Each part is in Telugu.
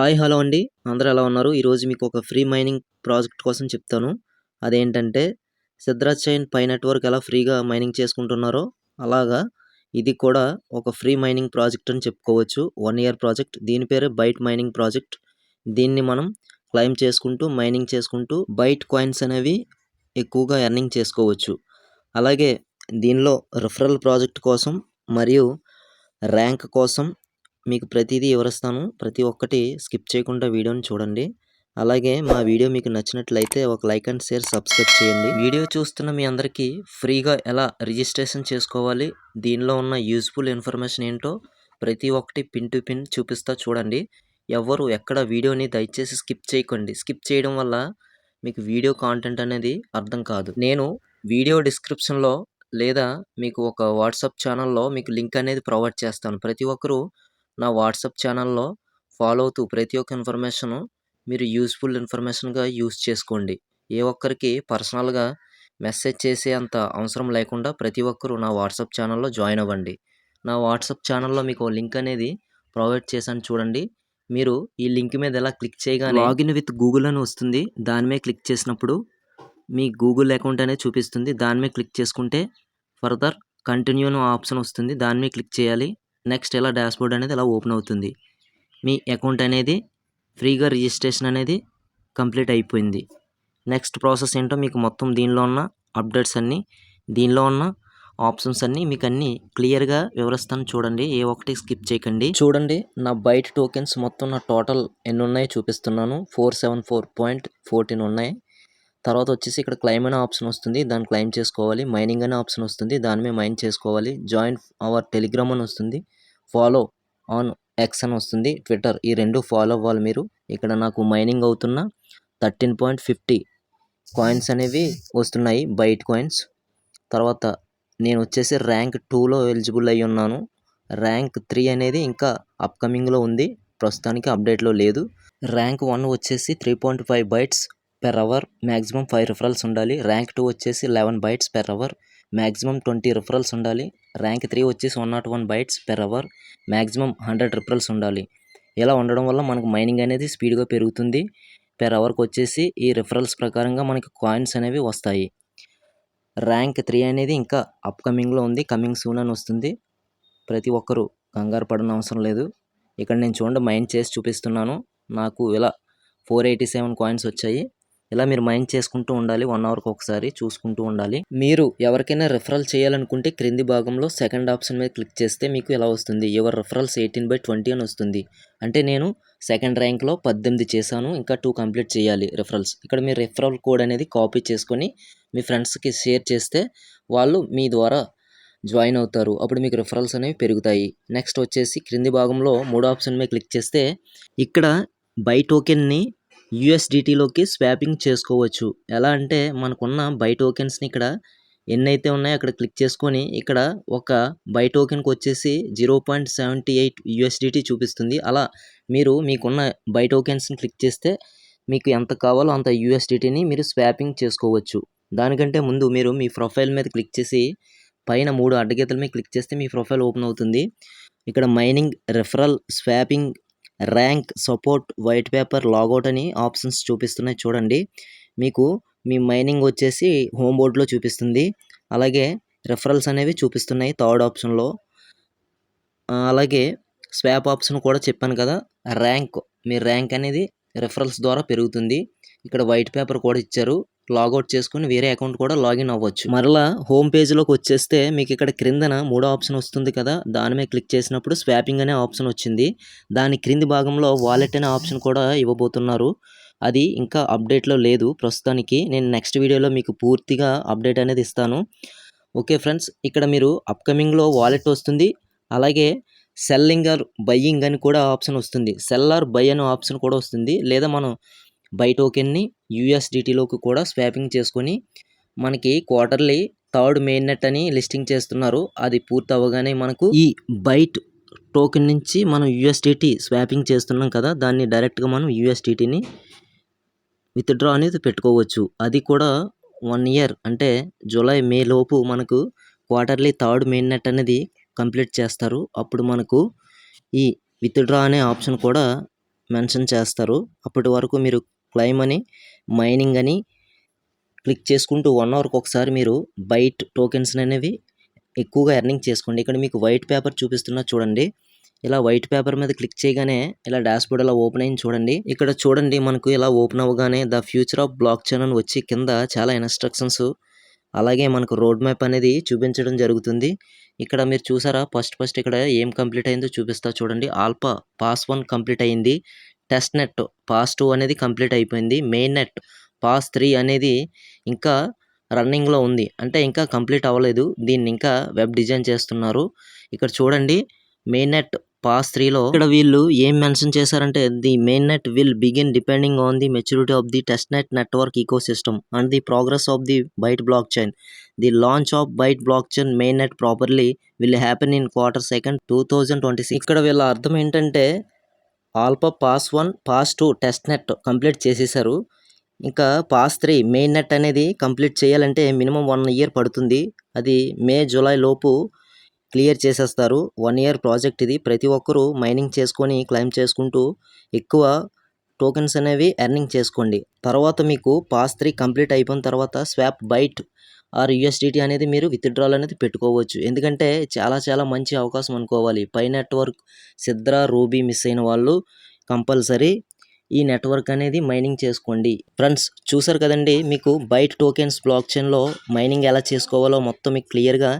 హాయ్ హలో అండి. అందరూ ఎలా ఉన్నారు? ఈరోజు మీకు ఒక ఫ్రీ మైనింగ్ ప్రాజెక్ట్ కోసం చెప్తాను. అదేంటంటే సిద్ధరాజ్ చైన్ పై నెట్వర్క్ ఎలా ఫ్రీగా మైనింగ్ చేసుకుంటున్నారో అలాగా ఇది కూడా ఒక ఫ్రీ మైనింగ్ ప్రాజెక్ట్ అని చెప్పుకోవచ్చు. One year project. దీని పేరే బైట్ మైనింగ్ ప్రాజెక్ట్. దీన్ని మనం క్లైమ్ చేసుకుంటూ మైనింగ్ చేసుకుంటూ బైట్ కాయిన్స్ అనేవి ఎక్కువగా ఎర్నింగ్ చేసుకోవచ్చు. అలాగే దీనిలో రిఫరల్ ప్రాజెక్ట్ కోసం మరియు ర్యాంక్ కోసం మీకు ప్రతిదీ వివరిస్తాను ప్రతి ఒక్కటి స్కిప్ చేయకుండా వీడియోని చూడండి. అలాగే మా వీడియో మీకు నచ్చినట్లయితే ఒక లైక్ అండ్ షేర్ సబ్స్క్రైబ్ చేయండి. వీడియో చూస్తున్న మీ అందరికీ ఫ్రీగా ఎలా రిజిస్ట్రేషన్ చేసుకోవాలి దీనిలో ఉన్న యూస్ఫుల్ ఇన్ఫర్మేషన్ ఏంటో ప్రతి ఒక్కటి పిన్ టు పిన్ చూపిస్తా చూడండి. ఎవరు ఎక్కడ వీడియోని దయచేసి స్కిప్ చేయకండి. స్కిప్ చేయడం వల్ల మీకు వీడియో కాంటెంట్ అనేది అర్థం కాదు. నేను వీడియో డిస్క్రిప్షన్లో లేదా మీకు ఒక వాట్సాప్ ఛానల్లో మీకు లింక్ అనేది ప్రొవైడ్ చేస్తాను. ప్రతి ఒక్కరూ నా వాట్సాప్ ఛానల్లో ఫాలో అవుతూ ప్రతి ఒక్క ఇన్ఫర్మేషను మీరు యూస్ఫుల్ ఇన్ఫర్మేషన్గా యూస్ చేసుకోండి. ఏ ఒక్కరికి పర్సనల్గా మెసేజ్ చేసే అంత అవసరం లేకుండా ప్రతి ఒక్కరూ నా వాట్సాప్ ఛానల్లో జాయిన్ అవ్వండి. నా వాట్సాప్ ఛానల్లో మీకు లింక్ అనేది ప్రొవైడ్ చేశాను చూడండి. మీరు ఈ లింక్ మీద ఎలా క్లిక్ చేయగానే లాగిన్ విత్ గూగుల్ అని వస్తుంది. దాని మీద క్లిక్ చేసినప్పుడు మీ గూగుల్ అకౌంట్ అనేది చూపిస్తుంది. దాని మీద క్లిక్ చేసుకుంటే ఫర్దర్ కంటిన్యూ ఆప్షన్ వస్తుంది. దాని మీద క్లిక్ చేయాలి. నెక్స్ట్ ఇలా డాష్బోర్డ్ అనేది ఇలా ఓపెన్ అవుతుంది. మీ అకౌంట్ అనేది ఫ్రీగా రిజిస్ట్రేషన్ అనేది కంప్లీట్ అయిపోయింది. నెక్స్ట్ ప్రాసెస్ ఏంటో మీకు మొత్తం దీనిలో ఉన్న అప్డేట్స్ అన్నీ దీనిలో ఉన్న ఆప్షన్స్ అన్నీ మీకు అన్నీ క్లియర్గా వివరిస్తాను. చూడండి ఏ ఒక్కటి స్కిప్ చేయకండి. చూడండి నా బయట టోకెన్స్ మొత్తం నా టోటల్ ఎన్ని ఉన్నాయో చూపిస్తున్నాను. Four seven four point fourteen ఉన్నాయి. తర్వాత వచ్చేసి ఇక్కడ క్లైమ్ అనే ఆప్షన్ వస్తుంది. దాన్ని క్లైమ్ చేసుకోవాలి. మైనింగ్ అనే ఆప్షన్ వస్తుంది. దాని మీద మైన్ చేసుకోవాలి. జాయిన్ అవర్ టెలిగ్రామ్ అని వస్తుంది. ఫాలో ఆన్ ఎక్స్ అని వస్తుంది. ట్విట్టర్ ఈ రెండు ఫాలో అవ్వాలి మీరు. ఇక్కడ నాకు మైనింగ్ అవుతున్న థర్టీన్ పాయింట్ ఫిఫ్టీ కాయిన్స్ అనేవి వస్తున్నాయి. బైట్ కాయిన్స్ తర్వాత నేను వచ్చేసి ర్యాంక్ టూలో ఎలిజిబుల్ అయి ఉన్నాను. ర్యాంక్ త్రీ అనేది ఇంకా అప్కమింగ్లో ఉంది. ప్రస్తుతానికి అప్డేట్లో లేదు. ర్యాంక్ వన్ వచ్చేసి three point five bytes per hour maximum five referrals ఉండాలి. ర్యాంక్ టూ వచ్చేసి eleven bytes per hour maximum twenty referrals ఉండాలి. ర్యాంక్ త్రీ వచ్చేసి one nought one bytes per hour maximum hundred referrals ఉండాలి. ఇలా ఉండడం వల్ల మనకు మైనింగ్ అనేది స్పీడ్గా పెరుగుతుంది. పెర్ అవర్కి వచ్చేసి ఈ రిఫరల్స్ ప్రకారంగా మనకి కాయిన్స్ అనేవి వస్తాయి. ర్యాంక్ త్రీ అనేది ఇంకా అప్కమింగ్లో ఉంది. కమింగ్ సూన్ అని వస్తుంది. ప్రతి ఒక్కరూ కంగారు పడన అవసరం లేదు. ఇక్కడ నేను చూడండి మైండ్ చేసి చూపిస్తున్నాను. నాకు ఇలా ఫోర్ ఎయిటీ సెవెన్ కాయిన్స్ వచ్చాయి. ఇలా మీరు మైండ్ చేసుకుంటూ ఉండాలి వన్ అవర్కి ఒకసారి చూసుకుంటూ ఉండాలి. మీరు ఎవరికైనా రిఫరల్ చేయాలనుకుంటే క్రింది భాగంలో సెకండ్ ఆప్షన్ మీద క్లిక్ చేస్తే మీకు ఇలా వస్తుంది. Your referrals eighteen by twenty అని వస్తుంది. అంటే నేను సెకండ్ ర్యాంక్లో పద్దెనిమిది చేశాను ఇంకా టూ కంప్లీట్ చేయాలి రిఫరల్స్ ఇక్కడ మీరు రిఫరల్ కోడ్ అనేది కాపీ చేసుకొని మీ ఫ్రెండ్స్కి షేర్ చేస్తే వాళ్ళు మీ ద్వారా జాయిన్ అవుతారు. అప్పుడు మీకు రిఫరల్స్ అనేవి పెరుగుతాయి. నెక్స్ట్ వచ్చేసి క్రింది భాగంలో మూడో ఆప్షన్ మీద క్లిక్ చేస్తే ఇక్కడ బై టోకెన్ని యూఎస్డిటీలోకి స్వాపింగ్ చేసుకోవచ్చు. ఎలా అంటే మనకున్న బై టోకెన్స్ని ఇక్కడ ఎన్నైతే ఉన్నాయో అక్కడ క్లిక్ చేసుకొని ఇక్కడ ఒక బై టోకెన్కి వచ్చేసి zero point seventy eight USDT చూపిస్తుంది. అలా మీరు మీకున్న బై టోకెన్స్ని క్లిక్ చేస్తే మీకు ఎంత కావాలో అంత యూఎస్డిటీని మీరు స్వాపింగ్ చేసుకోవచ్చు. దానికంటే ముందు మీరు మీ ప్రొఫైల్ మీద క్లిక్ చేసి పైన మూడు అడ్డగీతల మీద క్లిక్ చేస్తే మీ ప్రొఫైల్ ఓపెన్ అవుతుంది. ఇక్కడ mining referral swapping rank support white paper logout అని ఆప్షన్స్ చూపిస్తున్నాయి చూడండి. మీకు మీ మైనింగ్ వచ్చేసి హోమ్ బోర్డ్లో చూపిస్తుంది. అలాగే రెఫరల్స్ అనేవి చూపిస్తున్నాయి థర్డ్ ఆప్షన్లో. అలాగే స్వాప్ ఆప్షన్ కూడా చెప్పాను కదా ర్యాంక్. మీ ర్యాంక్ అనేది రెఫరల్స్ ద్వారా పెరుగుతుంది. ఇక్కడ వైట్ పేపర్ కూడా ఇచ్చారు. లాగౌట్ చేసుకుని వేరే అకౌంట్ కూడా లాగిన్ అవ్వచ్చు. మరలా హోమ్ పేజ్లోకి వచ్చేస్తే మీకు ఇక్కడ క్రిందన మూడో ఆప్షన్ వస్తుంది కదా దాని మీద క్లిక్ చేసినప్పుడు స్వాపింగ్ అనే ఆప్షన్ వచ్చింది. దాని క్రింది భాగంలో వాలెట్ అనే ఆప్షన్ కూడా ఇవ్వబోతున్నారు. అది ఇంకా అప్డేట్లో లేదు. ప్రస్తుతానికి నేను నెక్స్ట్ వీడియోలో మీకు పూర్తిగా అప్డేట్ అనేది ఇస్తాను. ఓకే ఫ్రెండ్స్ ఇక్కడ మీరు అప్కమింగ్లో వాలెట్ వస్తుంది. అలాగే సెల్లింగ్ ఆర్ బయ్యింగ్ అని కూడా ఆప్షన్ వస్తుంది. సెల్ ఆర్ బై అనే ఆప్షన్ కూడా వస్తుంది. లేదా మనం బై టోకెన్ని యూఎస్డిటీలోకి కూడా స్వాపింగ్ చేసుకొని మనకి క్వార్టర్లీ థర్డ్ మెయిన్ నెట్ అని లిస్టింగ్ చేస్తున్నారు. అది పూర్తి అవ్వగానే మనకు ఈ బైట్ టోకెన్ నుంచి మనం యూఎస్డిటీ స్వాపింగ్ చేస్తున్నాం కదా దాన్ని డైరెక్ట్గా మనం యూఎస్డిటీని విత్డ్రా అనేది పెట్టుకోవచ్చు. అది కూడా వన్ ఇయర్ అంటే జూలై మే లోపు మనకు క్వార్టర్లీ థర్డ్ మెయిన్ నెట్ అనేది కంప్లీట్ చేస్తారు. అప్పుడు మనకు ఈ విత్డ్రా అనే ఆప్షన్ కూడా మెన్షన్ చేస్తారు. అప్పటి వరకు మీరు క్లైమ్ అని మైనింగ్ అని క్లిక్ చేసుకుంటూ వన్ అవర్కి ఒకసారి మీరు బైట్ టోకెన్స్ అనేవి ఎక్కువగా ఎర్నింగ్ చేసుకోండి. ఇక్కడ మీకు వైట్ పేపర్ చూపిస్తున్నా చూడండి. ఇలా వైట్ పేపర్ మీద క్లిక్ చేయగానే ఇలా డాష్బోర్డ్ ఇలా ఓపెన్ అయింది చూడండి. ఇక్కడ చూడండి మనకు ఇలా ఓపెన్ అవ్వగానే the future of blockchain అని వచ్చి కింద చాలా ఇన్స్ట్రక్షన్స్ అలాగే మనకు రోడ్ మ్యాప్ అనేది చూపించడం జరుగుతుంది. ఇక్కడ మీరు చూసారా? ఫస్ట్ ఫస్ట్ ఇక్కడ ఏం కంప్లీట్ అయిందో చూపిస్తా చూడండి. ఆల్ఫా పాస్ వన్ కంప్లీట్ అయింది. టెస్ట్ నెట్ పాస్ టూ అనేది కంప్లీట్ అయిపోయింది. మెయిన్ నెట్ పాస్ త్రీ అనేది ఇంకా రన్నింగ్లో ఉంది. అంటే ఇంకా కంప్లీట్ అవ్వలేదు. దీన్ని ఇంకా వెబ్ డిజైన్ చేస్తున్నారు. ఇక్కడ చూడండి మెయిన్ నెట్ పాస్ త్రీలో ఇక్కడ వీళ్ళు ఏం మెన్షన్ చేశారంటే the main net will begin depending on the maturity of the test net network ecosystem and the progress of the byte blockchain. The launch of byte blockchain main net properly will happen in quarter second two thousand twenty six. ఇక్కడ వీళ్ళ అర్థం ఏంటంటే alpha pass one pass two test net complete చేసేసారు ఇంకా పాస్ త్రీ మెయిన్ నెట్ అనేది కంప్లీట్ చేయాలంటే మినిమం వన్ ఇయర్ పడుతుంది. అది మే జూలై లోపు క్లియర్ చేసేస్తారు. వన్ ఇయర్ ప్రాజెక్ట్ ఇది. ప్రతి ఒక్కరూ మైనింగ్ చేసుకొని క్లైమ్ చేసుకుంటూ ఎక్కువ టోకెన్స్ అనేవి ఎర్నింగ్ చేసుకోండి. తర్వాత మీకు పాస్ త్రీ కంప్లీట్ అయిపోయిన తర్వాత స్వాప్ బైట్ ఆర్ యూఎస్డిటీ అనేది మీరు విత్డ్రాల్ అనేది పెట్టుకోవచ్చు. ఎందుకంటే చాలా చాలా మంచి అవకాశం అనుకోవాలి. పై నెట్వర్క్ సిద్ర రూబీ మిస్ అయిన వాళ్ళు కంపల్సరీ ఈ నెట్వర్క్ అనేది మైనింగ్ చేసుకోండి. ఫ్రెండ్స్ చూసారు కదండి? మీకు బైట్ టోకెన్స్ బ్లాక్ చైన్లో మైనింగ్ ఎలా చేసుకోవాలో మొత్తం మీకు క్లియర్గా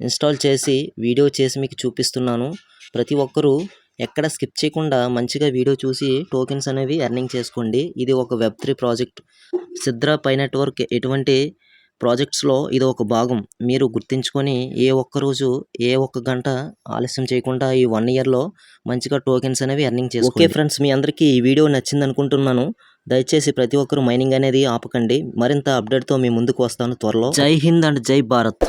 ఇన్స్టాల్ చేసి వీడియో చేసి మీకు చూపిస్తున్నాను. ప్రతి ఒక్కరూ ఎక్కడ స్కిప్ చేయకుండా మంచిగా వీడియో చూసి టోకెన్స్ అనేవి ఎర్నింగ్ చేసుకోండి. ఇది ఒక web three project. Sidra Pi network ఎటువంటి ప్రాజెక్ట్స్లో ఇది ఒక భాగం. మీరు గుర్తించుకొని ఏ ఒక్క రోజు ఏ ఒక్క గంట ఆలస్యం చేయకుండా ఈ వన్ ఇయర్లో మంచిగా టోకెన్స్ అనేవి ఎర్నింగ్ చేసుకోండి. ఓకే ఫ్రెండ్స్ మీ అందరికీ ఈ వీడియో నచ్చింది అనుకుంటున్నాను దయచేసి ప్రతి ఒక్కరు మైనింగ్ అనేది ఆపకండి. మరింత అప్డేట్తో మీ ముందుకు వస్తాను త్వరలో. జై హింద్ అండ్ జై భారత్.